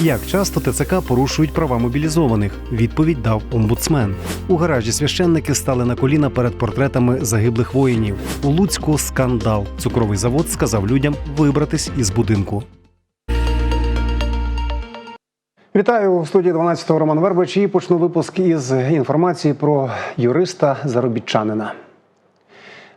Як часто ТЦК порушують права мобілізованих? Відповідь дав омбудсмен. У гаражі священники стали на коліна перед портретами загиблих воїнів. У Луцьку скандал. Цукровий завод сказав людям вибратись із будинку. Вітаю у студії 12-го Роман Вербич і почну випуск із інформації про юриста заробітчанина.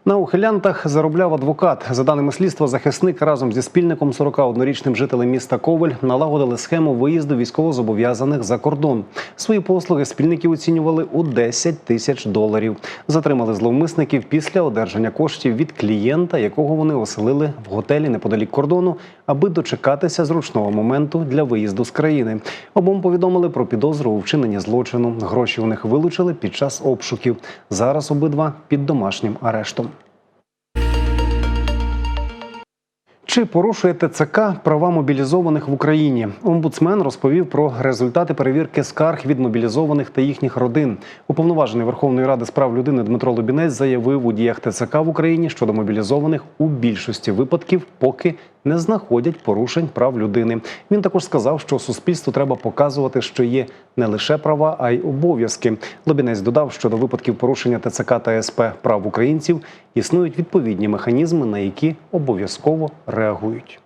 На ухилянтах заробляв адвокат. За даними слідства, захисник разом зі спільником 41-річним жителем міста Ковель налагодили схему виїзду військовозобов'язаних за кордон. Свої послуги спільники оцінювали у 10 тисяч доларів. Затримали зловмисників після одержання коштів від клієнта, якого вони оселили в готелі неподалік кордону, аби дочекатися зручного моменту для виїзду з країни. Обом повідомили про підозру у вчиненні злочину. Гроші у них вилучили під час обшуків. Зараз обидва під домашнім арештом. Чи порушує ТЦК права мобілізованих в Україні? Омбудсмен розповів про результати перевірки скарг від мобілізованих та їхніх родин. Уповноважений Верховної Ради з прав людини Дмитро Лобінець заявив у діях ТЦК в Україні щодо мобілізованих у більшості випадків поки не знаходять порушень прав людини. Він також сказав, що суспільству треба показувати, що є не лише права, а й обов'язки. Лобінець додав, що до випадків порушення ТЦК та СП прав українців існують відповідні механізми, на які обов'язково реагують.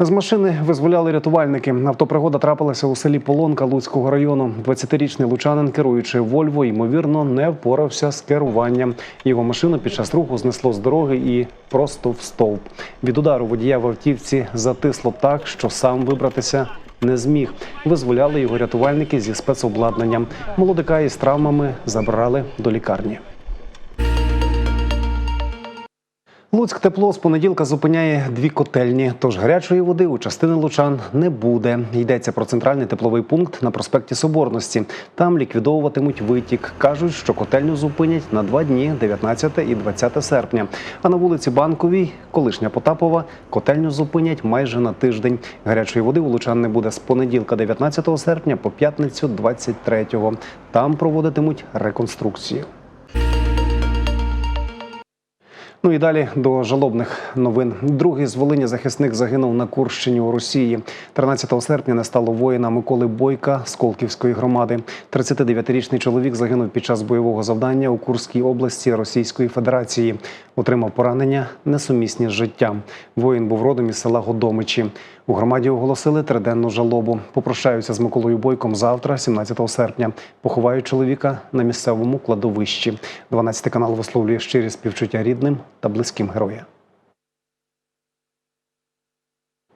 З машини визволяли рятувальники. Автопригода трапилася у селі Полонка Луцького району. 20-річний лучанин, керуючи Вольво, ймовірно, не впорався з керуванням. Його машину під час руху знесло з дороги і просто в стовп. Від удару водія в автівці затисло так, що сам вибратися. Не зміг визволяли його рятувальники зі спецобладнанням. Молодика із травмами забрали до лікарні. Луцьк тепло з понеділка зупиняє дві котельні, тож гарячої води у частини лучан не буде. Йдеться про центральний тепловий пункт на проспекті Соборності. Там ліквідовуватимуть витік. кажуть, що котельню зупинять на два дні 19 і 20 серпня. А на вулиці Банковій, колишня Потапова, котельню зупинять майже на тиждень. Гарячої води у лучан не буде з понеділка, 19 серпня, по п'ятницю, 23-го. Там проводитимуть реконструкцію. Ну і далі до жалобних новин. Другий з Волині захисник загинув на Курщині у Росії. 13 серпня не стало воїна Миколи Бойка з Колківської громади. 39-річний чоловік загинув під час бойового завдання у Курській області Російської Федерації. Отримав поранення несумісні з життям. Воїн був родом із села Годомичі. У громаді оголосили триденну жалобу. Попрощаються з Миколою Бойком завтра, 17 серпня. Поховають чоловіка на місцевому кладовищі. 12 канал висловлює щирі співчуття рідним та близьким героя.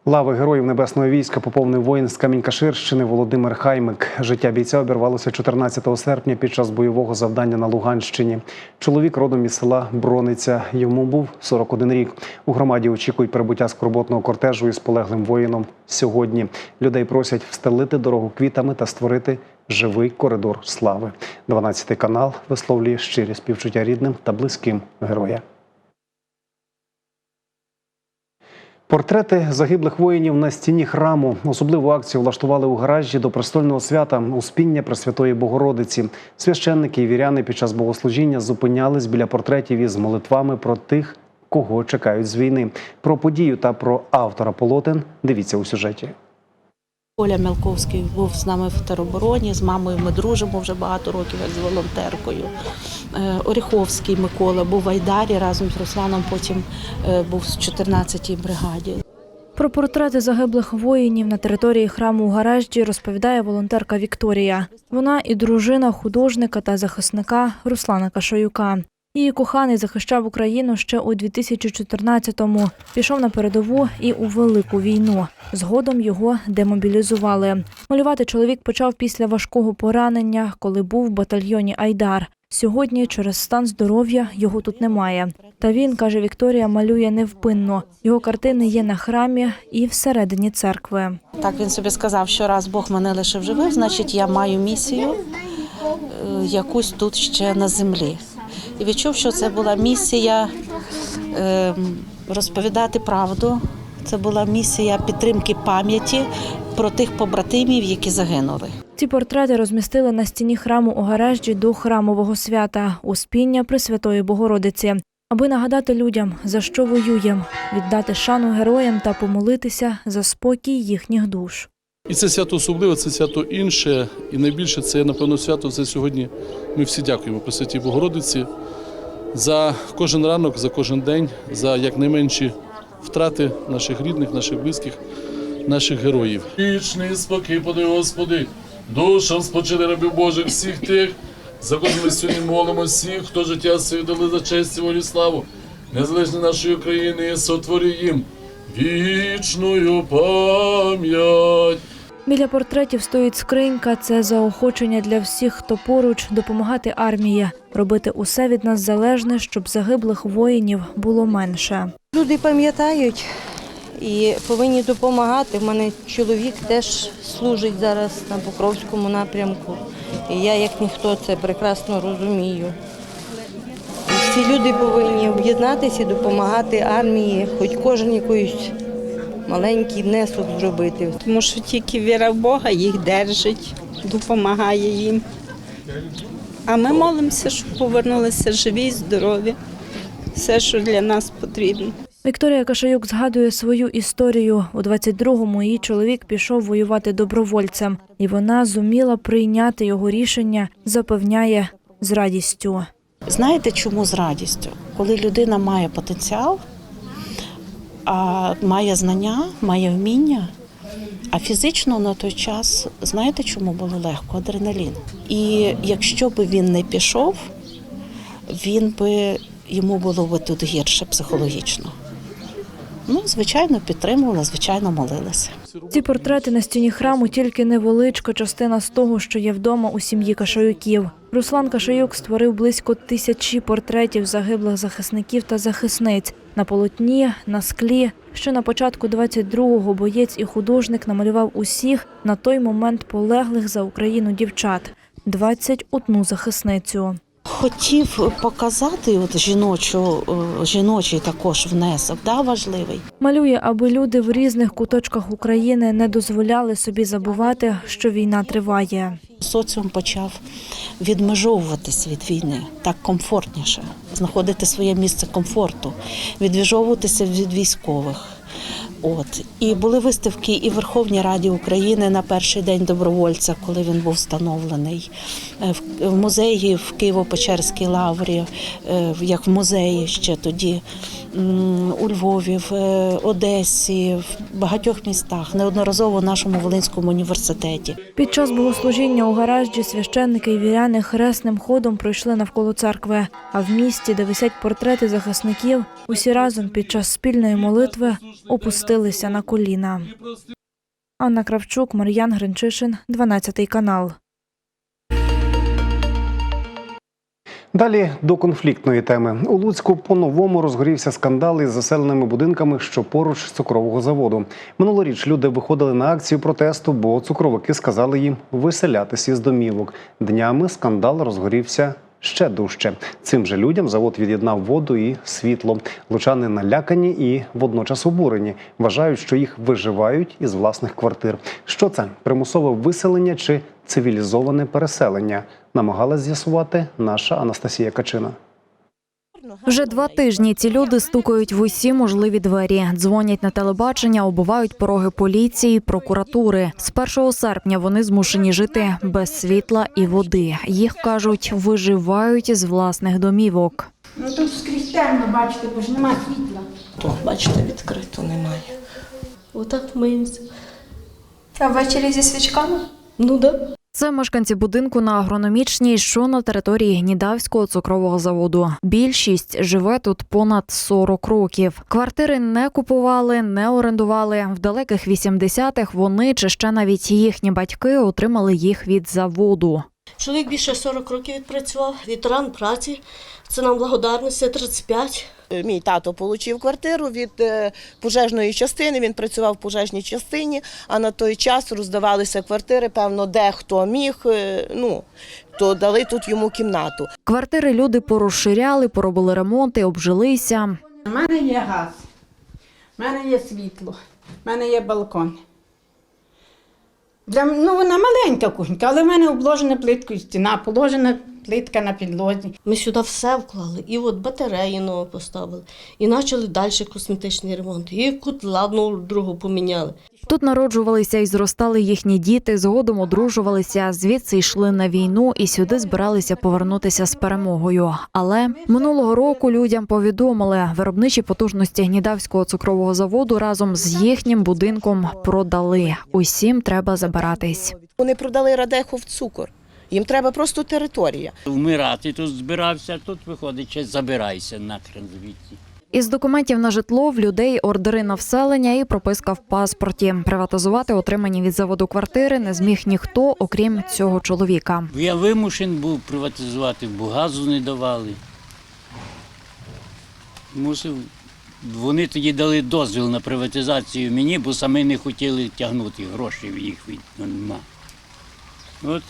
Лави героїв небесного війська поповнив воїн з Камінь-Каширщини Володимир Хаймик. Життя бійця обірвалося 14 серпня під час бойового завдання на Луганщині. Чоловік родом із села Брониця. Йому був 41 рік. У громаді очікують прибуття скорботного кортежу із полеглим воїном сьогодні. Людей просять встелити дорогу квітами та створити живий коридор слави. 12 канал висловлює щирі співчуття рідним та близьким героя. Портрети загиблих воїнів на стіні храму. Особливу акцію влаштували у гаражі до престольного свята Успіння Пресвятої Богородиці. Священники і віряни під час богослужіння зупинялись біля портретів із молитвами про тих, кого чекають з війни. Про подію та про автора полотен дивіться у сюжеті. Оля Мелковський був з нами в теробороні. З мамою ми дружимо вже багато років як з волонтеркою. Е, Оріховський Микола був в Айдарі разом з Русланом. Потім е, був в 14-й бригаді. Про портрети загиблих воїнів на території храму у Гаражді розповідає волонтерка Вікторія. Вона і дружина художника та захисника Руслана Кашоюка. Її коханий захищав Україну ще у 2014-му. Пішов на передову і у велику війну. Згодом його демобілізували. Малювати чоловік почав після важкого поранення, коли був в батальйоні Айдар. Сьогодні через стан здоров'я його тут немає. Та він, каже Вікторія, малює невпинно. Його картини є на храмі і всередині церкви. Так він собі сказав, що раз Бог мене лишив живих, значить я маю місію е, якусь тут ще на землі. І відчув, що це була місія е, розповідати правду. Це була місія підтримки пам'яті про тих побратимів, які загинули. Ці портрети розмістили на стіні храму у гаражі до храмового свята Успіння Пресвятої Богородиці. аби нагадати людям, за що воюємо, віддати шану героям та помолитися за спокій їхніх душ. І це свято особливе, це свято інше, і найбільше це, напевно, свято це сьогодні. Ми всі дякуємо Пресвятій Богородиці за кожен ранок, за кожен день, за якнайменші втрати наших рідних, наших близьких, наших героїв. Вічний спокій, подай Господи, душам спочили рабів Божих всіх тих, за кого ми сьогодні молимо всіх, хто життя своє дали за честь і волю і славу, незалежно нашої України, і сотворі їм вічною пам'ять. Біля портретів стоїть скринька. Це заохочення для всіх, хто поруч, допомагати армії, робити усе від нас залежне, щоб загиблих воїнів було менше. Люди пам'ятають і повинні допомагати. У мене чоловік теж служить зараз на Покровському напрямку. І я, як ніхто, це прекрасно розумію. Всі люди повинні об'єднатися і допомагати армії, хоч кожен якийсь маленький внесок зробити. тому що тільки віра в Бога їх держить, допомагає їм. А ми молимося, щоб повернулися живі, здорові, все, що для нас потрібно. Вікторія Кашаюк згадує свою історію. У 22-му її чоловік пішов воювати добровольцем, і вона зуміла прийняти його рішення, запевняє з радістю. Знаєте, чому з радістю? Коли людина має потенціал, а має знання, має вміння, а фізично на той час, знаєте, чому було легко? Адреналін. І якщо б він не пішов, він би йому було б тут гірше психологічно. Ну, звичайно, підтримувала, звичайно, молилася. Ці портрети на стіні храму тільки невеличка частина з того, що є вдома у сім'ї Кашаюків. Руслан Кашаюк створив близько тисячі портретів загиблих захисників та захисниць на полотні, на склі. Ще на початку 22-го боєць і художник намалював усіх на той момент полеглих за Україну дівчат 21 захисницю. Хотів показати от жіночу, жіночий також внесок, да, важливий. Малює, аби люди в різних куточках України не дозволяли собі забувати, що війна триває. Соціум почав відмежовуватись від війни так комфортніше, знаходити своє місце комфорту, відвіжовуватися від військових. От і були виставки і в Верховній Раді України на перший день добровольця, коли він був встановлений, Е, в- музеї в Києво-Печерській лаврі, е, як в музеї ще тоді, у Львові, в е, Одесі, в багатьох містах, неодноразово в нашому Волинському університеті. Під час богослужіння у гаражі священники і віряни хресним ходом пройшли навколо церкви. А в місті, де висять портрети захисників, усі разом під час спільної молитви опустилися на коліна. Анна Кравчук, Мар'ян Гринчишин, 12 канал. Далі до конфліктної теми у Луцьку по-новому розгорівся скандал із заселеними будинками, що поруч цукрового заводу. Минулоріч люди виходили на акцію протесту, бо цукровики сказали їм виселятися із домівок. Днями скандал розгорівся ще дужче. Цим же людям завод від'єднав воду і світло. Лучани налякані і водночас обурені. Вважають, що їх виживають із власних квартир. Що це примусове виселення чи цивілізоване переселення? Намагалась з'ясувати наша Анастасія Качина. Вже два тижні ці люди стукають в усі можливі двері, дзвонять на телебачення, оббивають пороги поліції, прокуратури. З 1 серпня вони змушені жити без світла і води. Їх кажуть, виживають з власних домівок. Ну тут скрізь темно, бачите, бо ж нема світла. То, бачите, відкрито немає. Отак миємося. А ввечері зі свічками? Ну да. Це мешканці будинку на агрономічній, що на території Гнідавського цукрового заводу. Більшість живе тут понад 40 років. Квартири не купували, не орендували. В далеких 80-х вони чи ще навіть їхні батьки отримали їх від заводу. Чоловік більше 40 років відпрацював, ветеран праці. Це нам благодарність, 35. Е, Мій тато отримав квартиру від е, пожежної частини. Він працював в пожежній частині, а на той час роздавалися квартири. Певно, де хто міг. е, Ну то дали тут йому кімнату. Квартири люди порозширяли, поробили ремонти, обжилися. У мене є газ, у мене є світло, у мене є балкон. Для, ну, вона маленька кухонька, але в мене обложена плиткою стіна, положена плитка на підлозі. Ми сюди все вклали, і от батареї нові поставили, і почали далі косметичний ремонт, і котла одну другу поміняли. Тут народжувалися і зростали їхні діти, згодом одружувалися, звідси йшли на війну і сюди збиралися повернутися з перемогою. Але минулого року людям повідомили, виробничі потужності гнідавського цукрового заводу разом з їхнім будинком продали. Усім треба забиратись. Вони продали радеху в цукор. Їм треба просто територія. Вмирати тут збирався, тут виходить, ще забирайся нахрен звідси. Із документів на житло в людей ордери на вселення і прописка в паспорті. Приватизувати отримані від заводу квартири не зміг ніхто, окрім цього чоловіка. Я вимушен був приватизувати, бо газу не давали. Мусив. Вони тоді дали дозвіл на приватизацію мені, бо самі не хотіли тягнути гроші в їх від нема. От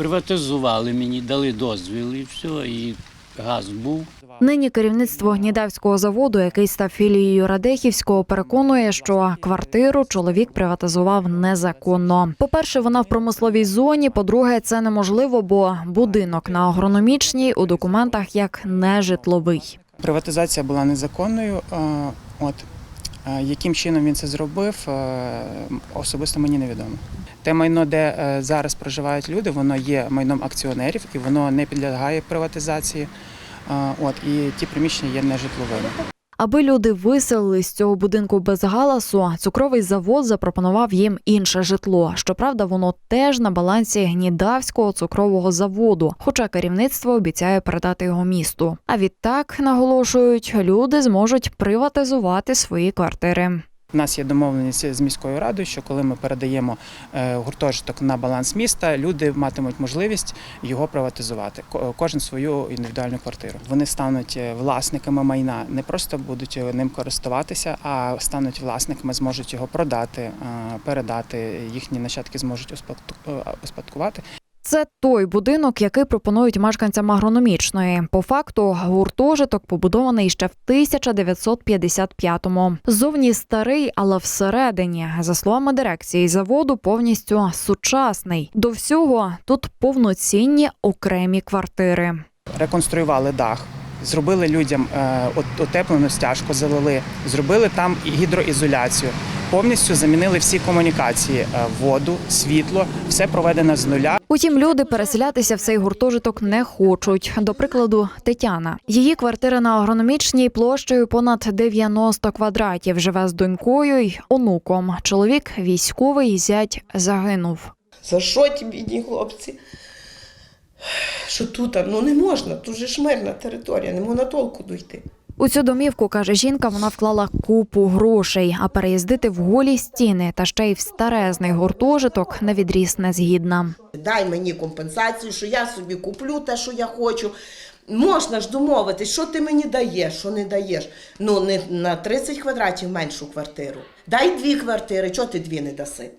приватизували мені, дали дозвіл і все, і газ був. Нині керівництво гнідавського заводу, який став філією Радехівського, переконує, що квартиру чоловік приватизував незаконно. По-перше, вона в промисловій зоні. По-друге, це неможливо, бо будинок на агрономічній у документах як нежитловий. Приватизація була незаконною. е, От Е, яким чином він це зробив, е, особисто мені невідомо. Те майно, де е, зараз проживають люди, воно є майном акціонерів і воно не підлягає приватизації. Е, От і ті приміщення є нежитловими. Аби люди виселили з цього будинку без галасу, цукровий завод запропонував їм інше житло. Щоправда, воно теж на балансі гнідавського цукрового заводу, хоча керівництво обіцяє передати його місту. А відтак наголошують, люди зможуть приватизувати свої квартири. У нас є домовленість з міською радою, що коли ми передаємо е, гуртожиток на баланс міста, люди матимуть можливість його приватизувати. Ко- Кожен свою індивідуальну квартиру. Вони стануть е, власниками майна, не просто будуть е, ним користуватися, а стануть власниками, зможуть його продати, передати. Їхні нащадки зможуть успадку- успадкувати. Це той будинок, який пропонують мешканцям агрономічної. По факту гуртожиток побудований ще в 1955-му. Зовні старий, але всередині, за словами дирекції заводу, повністю сучасний. До всього тут повноцінні окремі квартири. реконструювали дах, зробили людям е, утеплену стяжку, залили, зробили там гідроізоляцію. Повністю замінили всі комунікації: е, воду, світло, все проведено з нуля. Утім, люди переселятися в цей гуртожиток не хочуть. До прикладу, Тетяна. Її квартира на агрономічній площею понад 90 квадратів. Живе з донькою й онуком. Чоловік військовий зять загинув. За що ті бідні хлопці? Що тут? Ну не можна, тут же ж мирна територія, не можна толку дойти. У цю домівку каже жінка, вона вклала купу грошей, а переїздити в голі стіни та ще й в старезний гуртожиток на відріз не згідна. Дай мені компенсацію, що я собі куплю те, що я хочу. Можна ж домовитись, що ти мені даєш, що не даєш. Ну, не на 30 квадратів меншу квартиру. Дай дві квартири, чого ти дві не даси?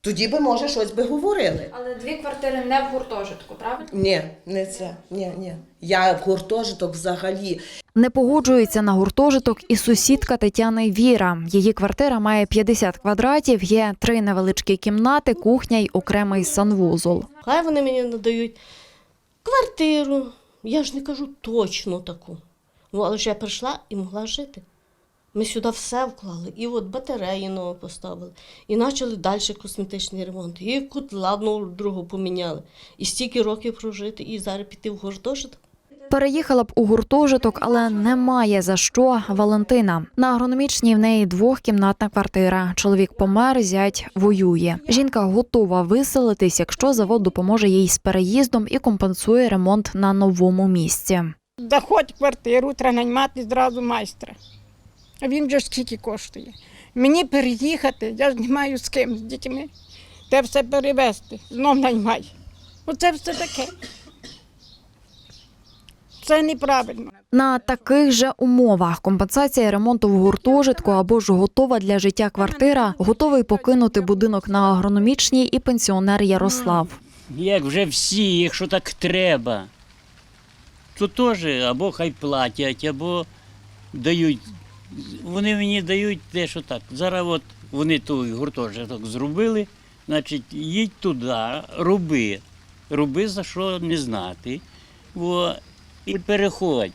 Тоді би, може, щось би говорили. Але дві квартири не в гуртожитку, правильно? Ні, не це. Ні, ні. Я в гуртожиток взагалі. Не погоджується на гуртожиток і сусідка Тетяни Віра. Її квартира має 50 квадратів, є три невеличкі кімнати, кухня й окремий санвузол. Хай вони мені надають квартиру. Я ж не кажу точно таку. Ну, але ж я прийшла і могла жити. Ми сюди все вклали, і от батареї нові поставили, і почали далі косметичний ремонт, і котла одну другу поміняли, і стільки років прожити, і зараз піти в гуртожиток. Переїхала б у гуртожиток, але немає за що Валентина. На агрономічній в неї двохкімнатна квартира. Чоловік помер, зять воює. Жінка готова виселитись, якщо завод допоможе їй з переїздом і компенсує ремонт на новому місці. Заходь в квартиру, треба наймати зразу майстра. А він вже ж скільки коштує. Мені переїхати, я ж не маю з ким, з дітьми. Те все перевезти, знов наймай. Оце все таке. Це неправильно. На таких же умовах компенсація ремонту в гуртожитку або ж готова для життя квартира, готовий покинути будинок на агрономічній і пенсіонер Ярослав. Як вже всі, якщо так треба, то теж або хай платять, або дають. Вони мені дають те, що так. Зараз от вони той гуртожиток зробили, значить, їдь туди, роби. роби за що не знати. бо і переходь.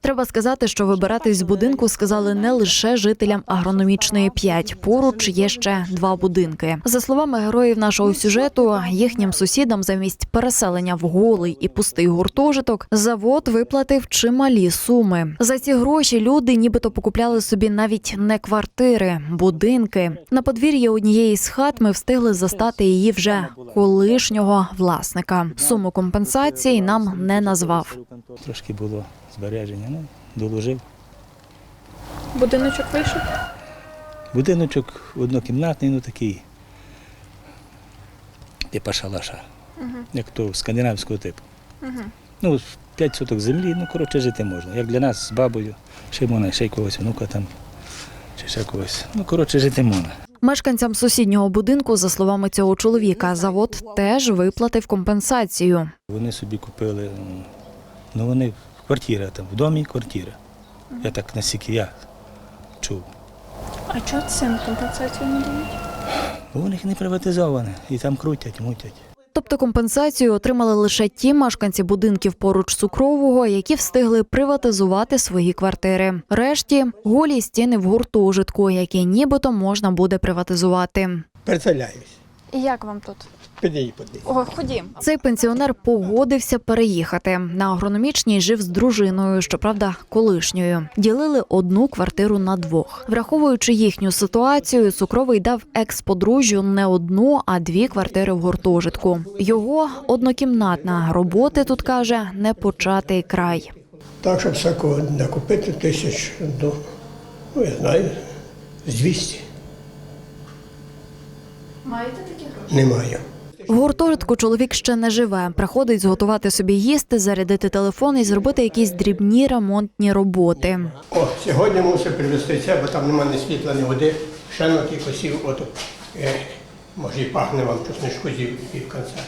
Треба сказати, що вибиратись з будинку сказали не лише жителям агрономічної 5. Поруч є ще два будинки. За словами героїв нашого сюжету, їхнім сусідам замість переселення в голий і пустий гуртожиток завод виплатив чималі суми. За ці гроші люди нібито покупляли собі навіть не квартири, будинки. На подвір'ї однієї з хат ми встигли застати її вже колишнього власника. Суму компенсації нам не назвав. Трошки було збереження, ну, доложив. Будиночок вийшов? Будиночок однокімнатний, ну такий, типа шалаша, як то скандинавського типу. Ну, 5 соток землі, ну, коротше, жити можна. Як для нас з бабою, ще можна, ще якогось онука там, чи ще когось. Ну, коротше, жити можна. Мешканцям сусіднього будинку, за словами цього чоловіка, завод теж виплатив компенсацію. Вони собі купили, ну вони квартира там, в домі квартира. Я так наскільки я чув. А чого цим компенсацію не дають? Бо у них не приватизоване, і там крутять, мутять. Тобто компенсацію отримали лише ті мешканці будинків поруч цукрового, які встигли приватизувати свої квартири. Решті голі стіни в гуртожитку, які нібито можна буде приватизувати. Переселяюсь. І як вам тут? Піди подивись. О, ходім. Цей пенсіонер погодився переїхати. На агрономічній жив з дружиною, щоправда, колишньою. Ділили одну квартиру на двох. Враховуючи їхню ситуацію, цукровий дав екс-подружжю не одну, а дві квартири в гуртожитку. Його однокімнатна роботи тут каже не початий край. Так, щоб всякого накупити тисяч до, ну я знаю, з 200. Маєте такі гроші? Немає. В гуртожитку чоловік ще не живе. Приходить зготувати собі їсти, зарядити телефон і зробити якісь дрібні ремонтні роботи. О, сьогодні мусив привезти це, бо там немає ні світла, ні води. Ще на ті косів, ото, е, може і пахне вам чесничку зі пів кінця.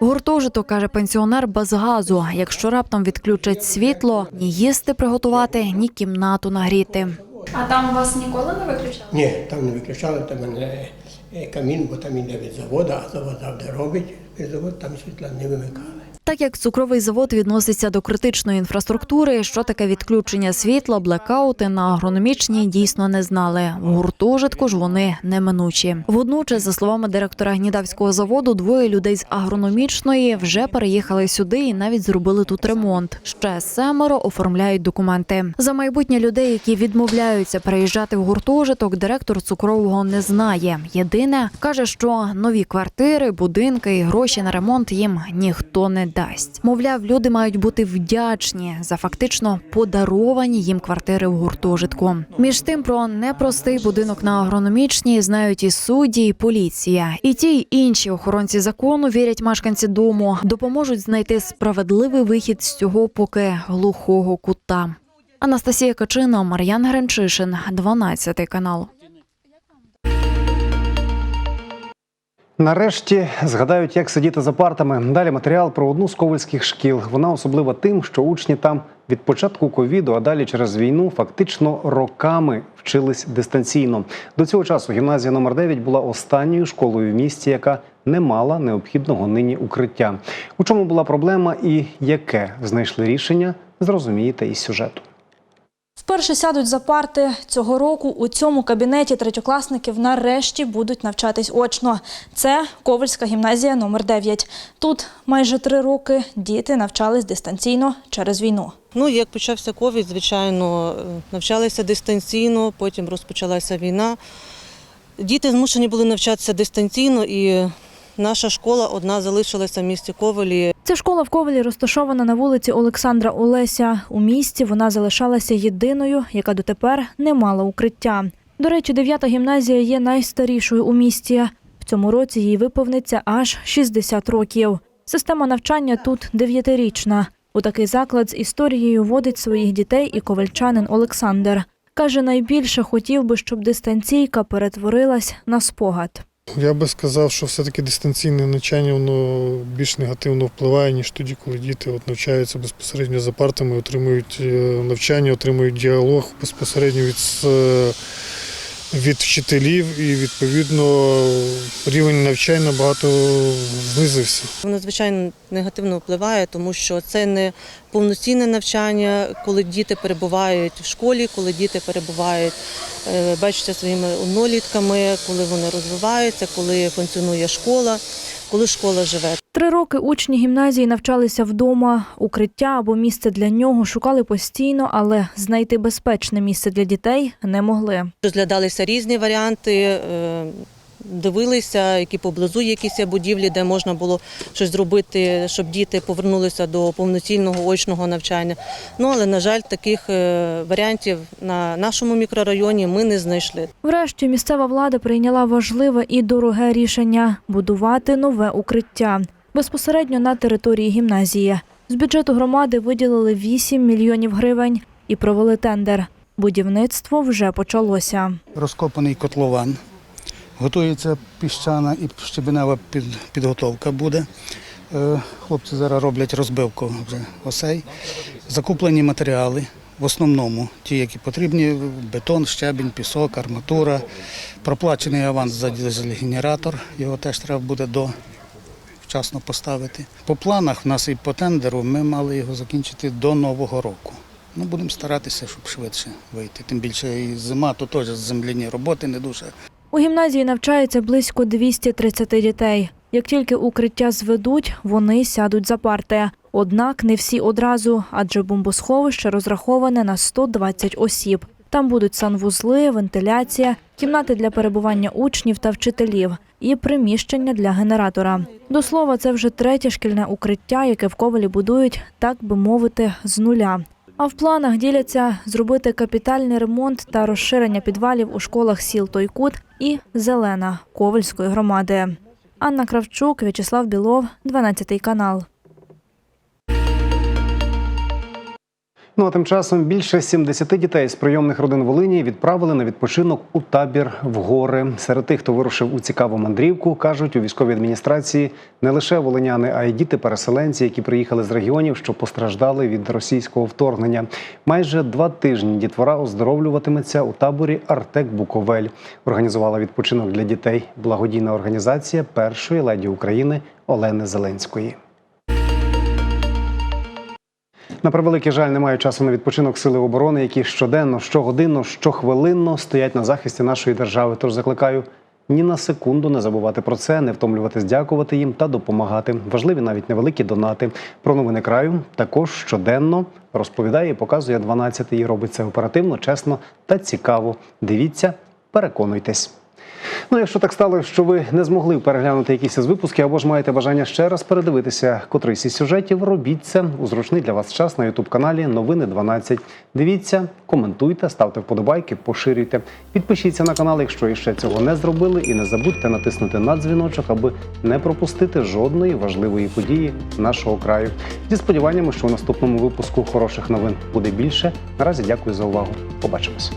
Гуртожиток, каже пенсіонер, без газу. Якщо раптом відключать світло, ні їсти приготувати, ні кімнату нагріти. А там вас ніколи не виключали? Ні, там не виключали, там мене камін, бо там іде від заводу, а завод завжди робить. Від заводу там світла не вимикали. Так як цукровий завод відноситься до критичної інфраструктури, що таке відключення світла, блекаути на агрономічній дійсно не знали. В гуртожитку ж вони неминучі. Водночас, за словами директора гнідавського заводу, двоє людей з агрономічної вже переїхали сюди і навіть зробили тут ремонт. Ще семеро оформляють документи. За майбутнє людей, які відмовляються переїжджати в гуртожиток, директор цукрового не знає. Єдине каже, що нові квартири, будинки і гроші на ремонт їм ніхто не дасть. Мовляв, люди мають бути вдячні за фактично подаровані їм квартири в гуртожитку. Між тим про непростий будинок на агрономічній знають і судді, і поліція. І ті, й інші охоронці закону вірять мешканці дому, допоможуть знайти справедливий вихід з цього поки глухого кута. Анастасія Качина, Мар'ян Гренчишин, 12 канал. Нарешті згадають, як сидіти за партами. Далі матеріал про одну з ковальських шкіл. Вона особлива тим, що учні там від початку ковіду, а далі через війну фактично роками вчились дистанційно. До цього часу гімназія номер 9 була останньою школою в місті, яка не мала необхідного нині укриття. У чому була проблема і яке знайшли рішення, зрозумієте із сюжету. Вперше сядуть за парти цього року. У цьому кабінеті третьокласників нарешті будуть навчатись очно. Це Ковальська гімназія номер 9 Тут майже три роки діти навчались дистанційно через війну. Ну, як почався ковід, звичайно, навчалися дистанційно, потім розпочалася війна. Діти змушені були навчатися дистанційно, і наша школа одна залишилася в місті Ковелі. Ця школа в Ковалі розташована на вулиці Олександра Олеся. У місті вона залишалася єдиною, яка дотепер не мала укриття. До речі, дев'ята гімназія є найстарішою у місті. В цьому році їй виповниться аж 60 років. Система навчання тут дев'ятирічна. У такий заклад з історією водить своїх дітей і ковальчанин Олександр. Каже, найбільше хотів би, щоб дистанційка перетворилась на спогад. Я би сказав, що все-таки дистанційне навчання воно більш негативно впливає, ніж тоді, коли діти от навчаються безпосередньо за партами, отримують е, навчання, отримують діалог безпосередньо від, е, від вчителів, і відповідно рівень навчання набагато знизився. Воно звичайно негативно впливає, тому що це не повноцінне навчання, коли діти перебувають в школі, коли діти перебувають, е, бачаться своїми однолітками, коли вони розвиваються, коли функціонує школа, коли школа живе. Три роки учні гімназії навчалися вдома. Укриття або місце для нього шукали постійно, але знайти безпечне місце для дітей не могли. Розглядалися різні варіанти, е, дивилися, які поблизу якісь будівлі, де можна було щось зробити, щоб діти повернулися до повноцінного очного навчання. Ну але на жаль, таких е, варіантів на нашому мікрорайоні ми не знайшли. Врешті місцева влада прийняла важливе і дороге рішення будувати нове укриття безпосередньо на території гімназії. З бюджету громади виділили 8 мільйонів гривень і провели тендер. Будівництво вже почалося. розкопаний котлован. Готується піщана і щебенева під, підготовка буде. Е, Хлопці зараз роблять розбивку вже осей. Закуплені матеріали, в основному ті, які потрібні: бетон, щебінь, пісок, арматура. Проплачений аванс за дизель-генератор, його теж треба буде до вчасно поставити. По планах в нас і по тендеру ми мали його закінчити до Нового року. Ну, будемо старатися, щоб швидше вийти. Тим більше і зима, то теж земляні роботи не дуже. У гімназії навчається близько 230 дітей. Як тільки укриття зведуть, вони сядуть за парти. Однак не всі одразу, адже бомбосховище розраховане на 120 осіб. Там будуть санвузли, вентиляція, кімнати для перебування учнів та вчителів і приміщення для генератора. До слова, це вже третє шкільне укриття, яке в Ковалі будують, так би мовити, з нуля. А в планах діляться зробити капітальний ремонт та розширення підвалів у школах сіл Тойкут і Зелена Ковальської громади. Анна Кравчук, В'ячеслав Білов, 12 канал. Ну а тим часом більше 70 дітей з прийомних родин Волині відправили на відпочинок у табір в гори. Серед тих, хто вирушив у цікаву мандрівку, кажуть у військовій адміністрації не лише волиняни, а й діти-переселенці, які приїхали з регіонів, що постраждали від російського вторгнення. Майже два тижні дітвора оздоровлюватиметься у таборі Артек Буковель. Організувала відпочинок для дітей благодійна організація першої леді України Олени Зеленської. На превеликий жаль, немає часу на відпочинок сили оборони, які щоденно, щогодинно, щохвилинно стоять на захисті нашої держави. Тож закликаю ні на секунду не забувати про це, не втомлюватись, дякувати їм та допомагати. Важливі навіть невеликі донати. Про новини краю також щоденно розповідає і показує 12 і робить це оперативно, чесно та цікаво. Дивіться, переконуйтесь. Ну, якщо так стало, що ви не змогли переглянути якісь із випусків, або ж маєте бажання ще раз передивитися котрийсь із сюжетів, робіть це у зручний для вас час на ютуб каналі Новини 12. Дивіться, коментуйте, ставте вподобайки, поширюйте. Підпишіться на канал, якщо іще цього не зробили, і не забудьте натиснути на дзвіночок, аби не пропустити жодної важливої події нашого краю. Зі сподіваннями, що у наступному випуску хороших новин буде більше. Наразі дякую за увагу. Побачимось.